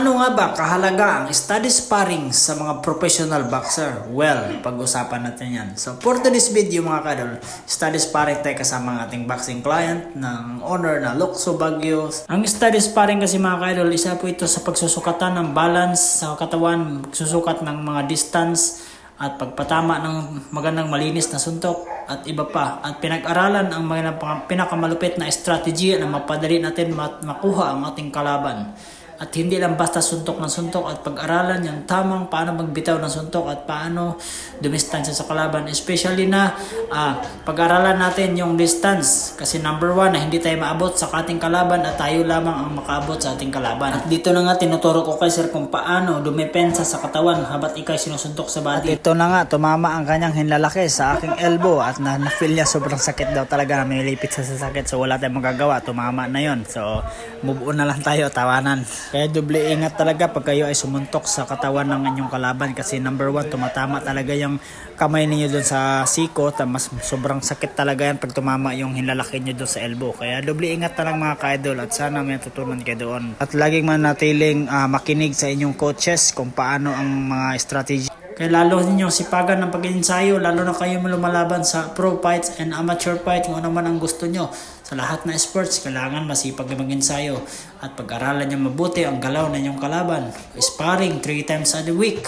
Gaano nga ba kahalaga ang study sparring sa mga professional boxer? Well, pag-usapan natin yan. So, for today's video mga kadol, study sparring tayo kasama ang ating boxing client ng owner na Luxo Baguio. Ang study sparring kasi mga kadol, isa po ito sa pagsusukatan ng balance sa katawan, susukat ng mga distance, at pagpatama ng magandang malinis na suntok at iba pa at pinag-aralan ang mga pinakamalupit na strategy na mapadali natin makuha ang ating kalaban at hindi lang basta suntok ng suntok at pag-aralan yung tamang paano magbitaw ng suntok at paano dumistansya sa kalaban. Especially na ah, pag-aralan natin yung distance. Kasi number one na hindi tayo maabot sa ating kalaban at tayo lamang ang makaabot sa ating kalaban. At dito na nga tinuturo ko kay sir kung paano dumepensa sa katawan habat ikay sinusuntok sa body. At ito na nga tumama ang kanyang hinlalaki sa aking elbow at na na-feel niya sobrang sakit daw talaga. May lipit sa sakit so wala tayong magagawa. Tumama na yon so move on na lang tayo tawanan kaya doble ingat talaga pag kayo ay sumuntok sa katawan ng inyong kalaban kasi number one tumatama talaga yung kamay ninyo doon sa siko mas sobrang sakit talaga yan pag tumama yung hinlalaki nyo doon sa elbow. Kaya doble ingat na mga ka-idol at sana may tutunan kayo doon. At laging manatiling ah, makinig sa inyong coaches kung paano ang mga strategy kaya lalo ninyo sipagan ng pag-ensayo, lalo na kayo lumalaban sa pro fights and amateur fight, kung ano man ang gusto nyo. Sa lahat na sports, kailangan masipag na mag-ensayo at pag-aralan nyo mabuti ang galaw na inyong kalaban. Sparring 3 times a week.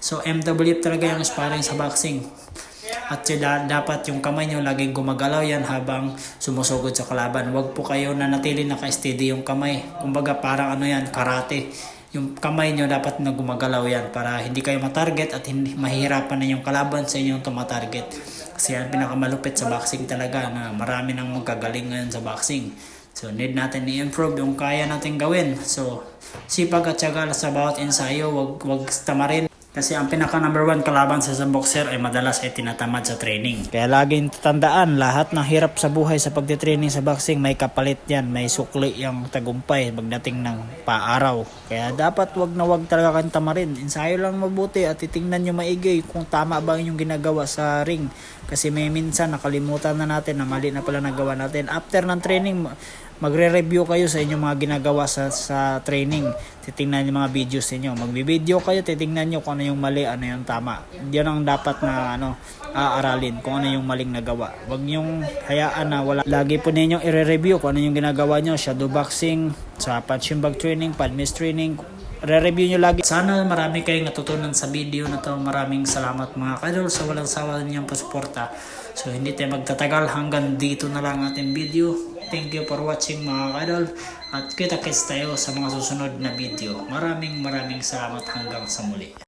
So MWF talaga yung sparring sa boxing. At sila, dapat yung kamay nyo laging gumagalaw yan habang sumusugod sa kalaban. Huwag po kayo na natili naka-steady yung kamay. Kumbaga parang ano yan, karate yung kamay nyo dapat na gumagalaw yan para hindi kayo matarget at hindi mahihirapan na yung kalaban sa inyong tumatarget. Kasi yan pinakamalupit sa boxing talaga na marami nang magkagaling ngayon sa boxing. So need natin i-improve yung kaya natin gawin. So sipag at syaga sa bawat ensayo, wag, wag tamarin. Kasi ang pinaka number one kalaban sa isang boxer ay madalas ay tinatamad sa training. Kaya laging tandaan, lahat ng hirap sa buhay sa pagtitraining sa boxing, may kapalit yan, may sukli yung tagumpay pagdating ng paaraw. Kaya dapat wag na wag talaga kang tamarin. Ensayo lang mabuti at titingnan nyo maigi kung tama ba yung ginagawa sa ring. Kasi may minsan nakalimutan na natin na mali na pala nagawa natin. After ng training, magre-review kayo sa inyong mga ginagawa sa, sa training. Titingnan yung mga videos ninyo. Magbi-video kayo, titingnan nyo kung ano yung mali, ano yung tama. Yan ang dapat na ano, aaralin kung ano yung maling nagawa. Huwag yung hayaan na wala. Lagi po ninyong i-review kung ano yung ginagawa nyo. Shadow boxing, sa punching bag training, palmis training, re-review nyo lagi. Sana marami kayong natutunan sa video na to. Maraming salamat mga kadol sa walang sawa ninyong pasuporta. So hindi tayo magtatagal hanggang dito na lang ating video. Thank you for watching mga kadol. At kita-kits tayo sa mga susunod na video. Maraming maraming salamat hanggang sa muli.